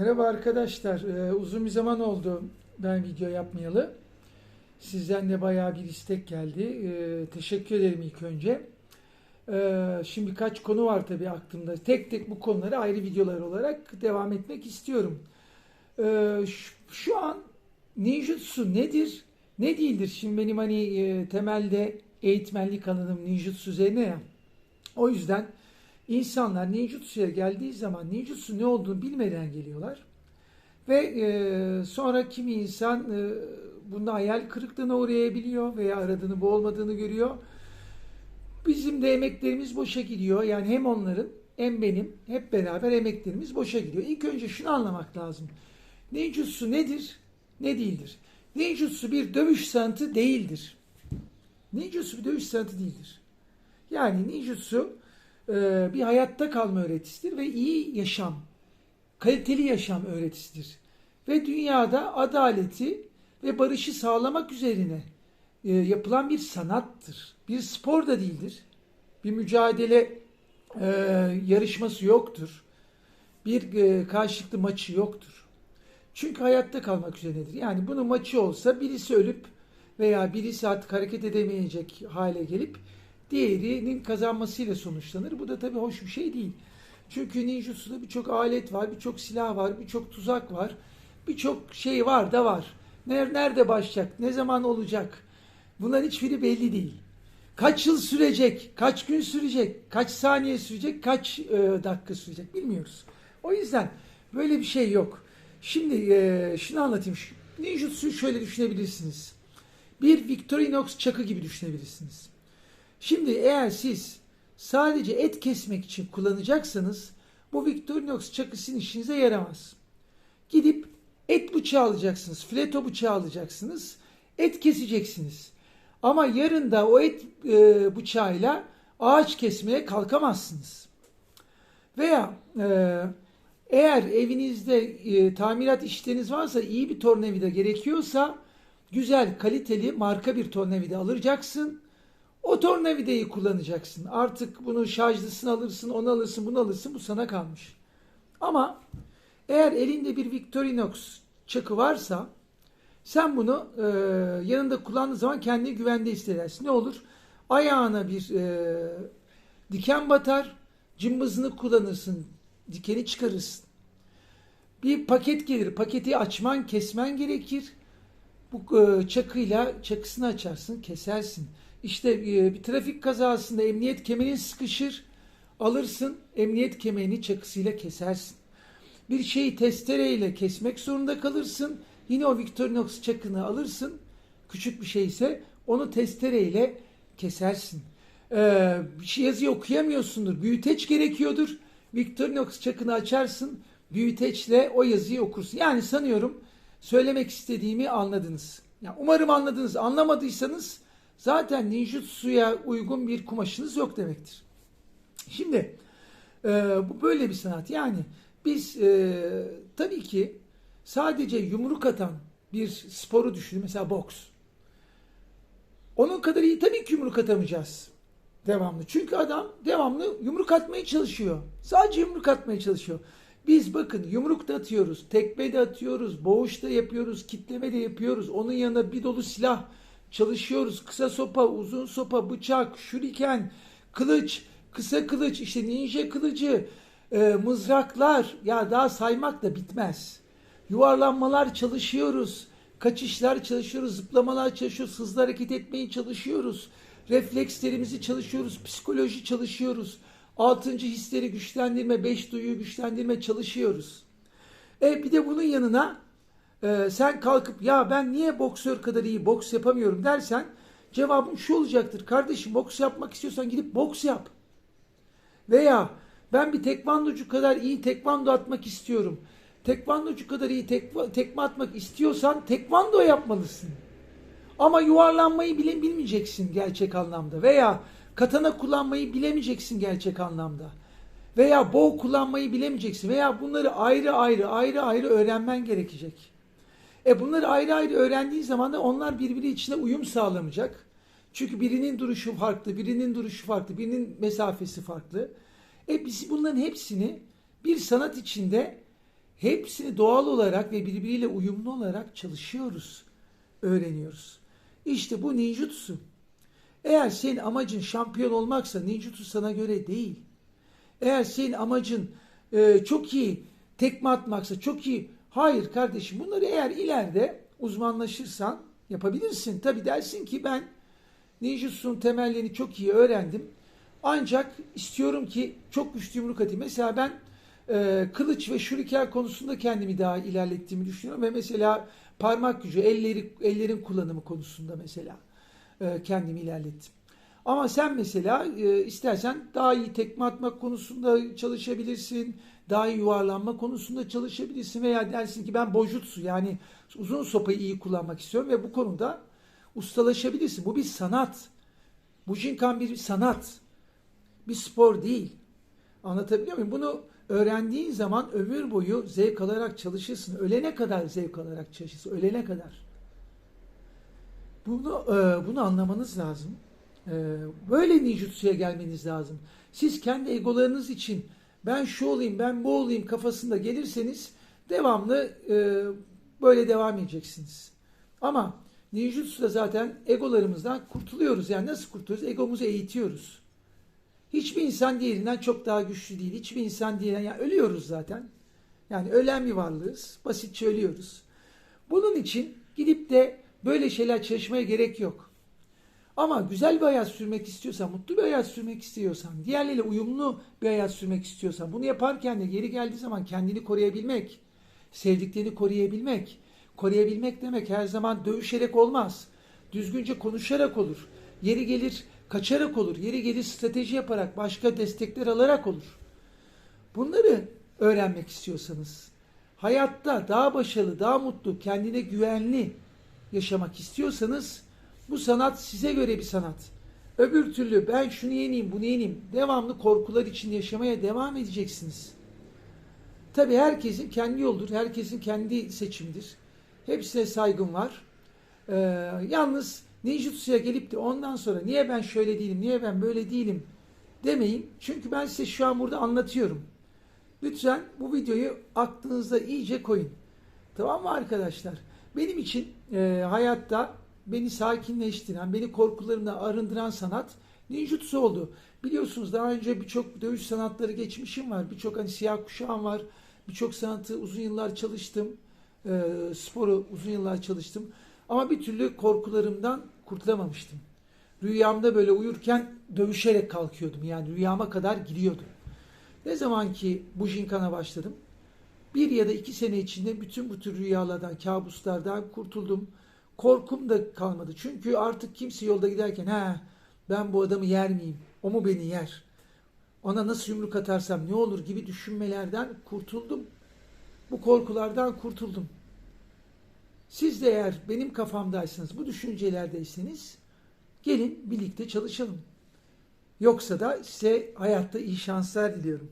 Merhaba arkadaşlar. Ee, uzun bir zaman oldu ben video yapmayalı. Sizden de bayağı bir istek geldi. Ee, teşekkür ederim ilk önce. Ee, şimdi birkaç konu var tabii aklımda. Tek tek bu konuları ayrı videolar olarak devam etmek istiyorum. Ee, şu, şu an ninjutsu nedir, ne değildir? Şimdi benim hani e, temelde eğitmenlik alanım ninjutsu üzerine ya. O yüzden insanlar ninjutsu'ya geldiği zaman ninjutsu ne olduğunu bilmeden geliyorlar. Ve e, sonra kimi insan e, bunda hayal kırıklığına uğrayabiliyor veya aradığını bu olmadığını görüyor. Bizim de emeklerimiz boşa gidiyor. Yani hem onların hem benim hep beraber emeklerimiz boşa gidiyor. İlk önce şunu anlamak lazım. Ninjutsu nedir? Ne değildir? Ninjutsu bir dövüş sanatı değildir. Ninjutsu bir dövüş sanatı değildir. Yani ninjutsu bir hayatta kalma öğretisidir ve iyi yaşam, kaliteli yaşam öğretisidir. Ve dünyada adaleti ve barışı sağlamak üzerine e, yapılan bir sanattır. Bir spor da değildir. Bir mücadele e, yarışması yoktur. Bir e, karşılıklı maçı yoktur. Çünkü hayatta kalmak üzerinedir. Yani bunun maçı olsa birisi ölüp veya birisi artık hareket edemeyecek hale gelip diğerinin kazanmasıyla sonuçlanır. Bu da tabii hoş bir şey değil. Çünkü ninjutsu'da birçok alet var, birçok silah var, birçok tuzak var. Birçok şey var da var. Nerede başlayacak, ne zaman olacak? Bunların hiçbiri belli değil. Kaç yıl sürecek, kaç gün sürecek, kaç saniye sürecek, kaç e, dakika sürecek bilmiyoruz. O yüzden böyle bir şey yok. Şimdi e, şunu anlatayım. Ninjutsu'yu şöyle düşünebilirsiniz. Bir Victorinox çakı gibi düşünebilirsiniz. Şimdi eğer siz sadece et kesmek için kullanacaksanız bu Victorinox çakı işinize yaramaz. Gidip et bıçağı alacaksınız, fileto bıçağı alacaksınız, et keseceksiniz. Ama yarın da o et e, bıçağıyla ağaç kesmeye kalkamazsınız. Veya e, eğer evinizde e, tamirat işleriniz varsa iyi bir tornavida gerekiyorsa güzel kaliteli marka bir tornavida alacaksın. O tornavidayı kullanacaksın. Artık bunu şarjlısını alırsın, onu alırsın, bunu alırsın. Bu sana kalmış. Ama eğer elinde bir Victorinox çakı varsa sen bunu e, yanında kullandığın zaman kendini güvende hissedersin. Ne olur? Ayağına bir e, diken batar, cımbızını kullanırsın, dikeni çıkarırsın. Bir paket gelir, paketi açman, kesmen gerekir. Bu e, çakıyla çakısını açarsın, kesersin. İşte e, bir trafik kazasında emniyet kemerin sıkışır, alırsın, emniyet kemerini çakısıyla kesersin. Bir şeyi testereyle kesmek zorunda kalırsın. Yine o Victorinox çakını alırsın. Küçük bir şeyse onu testereyle kesersin. Ee, bir şey yazıyı okuyamıyorsundur. Büyüteç gerekiyordur. Victorinox çakını açarsın. Büyüteçle o yazıyı okursun. Yani sanıyorum söylemek istediğimi anladınız. Yani umarım anladınız. Anlamadıysanız zaten ninjutsu'ya uygun bir kumaşınız yok demektir. Şimdi e, bu böyle bir sanat. Yani biz e, tabii ki sadece yumruk atan bir sporu düşünün. Mesela boks. Onun kadar iyi tabii ki yumruk atamayacağız. Devamlı. Çünkü adam devamlı yumruk atmaya çalışıyor. Sadece yumruk atmaya çalışıyor. Biz bakın yumruk da atıyoruz, tekme de atıyoruz, boğuş da yapıyoruz, kitleme de yapıyoruz. Onun yanına bir dolu silah çalışıyoruz. Kısa sopa, uzun sopa, bıçak, şuriken, kılıç, kısa kılıç, işte ninja kılıcı, e, mızraklar. Ya daha saymak da bitmez. Yuvarlanmalar çalışıyoruz. Kaçışlar çalışıyoruz, zıplamalar çalışıyoruz, hızlı hareket etmeyi çalışıyoruz. Reflekslerimizi çalışıyoruz, psikoloji çalışıyoruz. Altıncı hisleri güçlendirme, beş duyuyu güçlendirme çalışıyoruz. E bir de bunun yanına e, sen kalkıp ya ben niye boksör kadar iyi boks yapamıyorum dersen cevabın şu olacaktır. Kardeşim boks yapmak istiyorsan gidip boks yap. Veya ben bir tekvandocu kadar iyi tekvando atmak istiyorum. Tekvandocu kadar iyi tekva, tekme atmak istiyorsan tekvando yapmalısın. Ama yuvarlanmayı bile bilmeyeceksin gerçek anlamda. Veya katana kullanmayı bilemeyeceksin gerçek anlamda. Veya bow kullanmayı bilemeyeceksin. Veya bunları ayrı ayrı ayrı ayrı öğrenmen gerekecek. E bunları ayrı ayrı öğrendiğin zaman da onlar birbiri içine uyum sağlamayacak. Çünkü birinin duruşu farklı, birinin duruşu farklı, birinin mesafesi farklı. E biz bunların hepsini bir sanat içinde hepsini doğal olarak ve birbiriyle uyumlu olarak çalışıyoruz, öğreniyoruz. İşte bu ninjutsu. Eğer senin amacın şampiyon olmaksa ninjutsu sana göre değil. Eğer senin amacın e, çok iyi tekme atmaksa çok iyi. Hayır kardeşim bunları eğer ileride uzmanlaşırsan yapabilirsin. Tabi dersin ki ben ninjutsu'nun temellerini çok iyi öğrendim. Ancak istiyorum ki çok güçlü yumruk atayım. Mesela ben e, kılıç ve şuriken konusunda kendimi daha ilerlettiğimi düşünüyorum. Ve mesela parmak gücü, elleri, ellerin kullanımı konusunda mesela e, kendimi ilerlettim. Ama sen mesela e, istersen daha iyi tekme atmak konusunda çalışabilirsin. Daha iyi yuvarlanma konusunda çalışabilirsin. Veya dersin ki ben bojutsu yani uzun sopayı iyi kullanmak istiyorum ve bu konuda ustalaşabilirsin. Bu bir sanat. Bujinkan bir sanat. Bir spor değil. Anlatabiliyor muyum? Bunu öğrendiğin zaman ömür boyu zevk alarak çalışırsın. Ölene kadar zevk alarak çalışırsın. Ölene kadar. Bunu e, bunu anlamanız lazım. E, böyle ninjutsu'ya gelmeniz lazım. Siz kendi egolarınız için ben şu olayım, ben bu olayım kafasında gelirseniz devamlı e, böyle devam edeceksiniz. Ama ninjutsu'da zaten egolarımızdan kurtuluyoruz. Yani nasıl kurtuluyoruz? Egomuzu eğitiyoruz. Hiçbir insan diğerinden çok daha güçlü değil. Hiçbir insan diğerinden, yani ölüyoruz zaten. Yani ölen bir varlığız. Basitçe ölüyoruz. Bunun için gidip de böyle şeyler çalışmaya gerek yok. Ama güzel bir hayat sürmek istiyorsan, mutlu bir hayat sürmek istiyorsan, diğerleriyle uyumlu bir hayat sürmek istiyorsan, bunu yaparken de geri geldiği zaman kendini koruyabilmek, sevdiklerini koruyabilmek, koruyabilmek demek her zaman dövüşerek olmaz. Düzgünce konuşarak olur. Yeri gelir kaçarak olur. Yeri gelir strateji yaparak, başka destekler alarak olur. Bunları öğrenmek istiyorsanız, hayatta daha başarılı, daha mutlu, kendine güvenli yaşamak istiyorsanız bu sanat size göre bir sanat. Öbür türlü ben şunu yeneyim, bunu yeneyim. Devamlı korkular içinde yaşamaya devam edeceksiniz. Tabii herkesin kendi yoldur, herkesin kendi seçimidir. Hepsine saygım var. Ee, yalnız ninjutsu'ya gelip de ondan sonra niye ben şöyle değilim, niye ben böyle değilim demeyin. Çünkü ben size şu an burada anlatıyorum. Lütfen bu videoyu aklınızda iyice koyun. Tamam mı arkadaşlar? Benim için e, hayatta beni sakinleştiren, beni korkularımdan arındıran sanat ninjutsu oldu. Biliyorsunuz daha önce birçok dövüş sanatları geçmişim var. Birçok hani siyah kuşağım var. Birçok sanatı uzun yıllar çalıştım. E, sporu uzun yıllar çalıştım. Ama bir türlü korkularımdan kurtulamamıştım. Rüyamda böyle uyurken dövüşerek kalkıyordum. Yani rüyama kadar giriyordum. Ne zaman ki bu jinkana başladım, bir ya da iki sene içinde bütün bu tür rüyalardan, kabuslardan kurtuldum. Korkum da kalmadı. Çünkü artık kimse yolda giderken ha ben bu adamı yer miyim? O mu beni yer? Ona nasıl yumruk atarsam ne olur gibi düşünmelerden kurtuldum. Bu korkulardan kurtuldum. Siz de eğer benim kafamdaysanız, bu düşüncelerdeyseniz gelin birlikte çalışalım. Yoksa da size hayatta iyi şanslar diliyorum.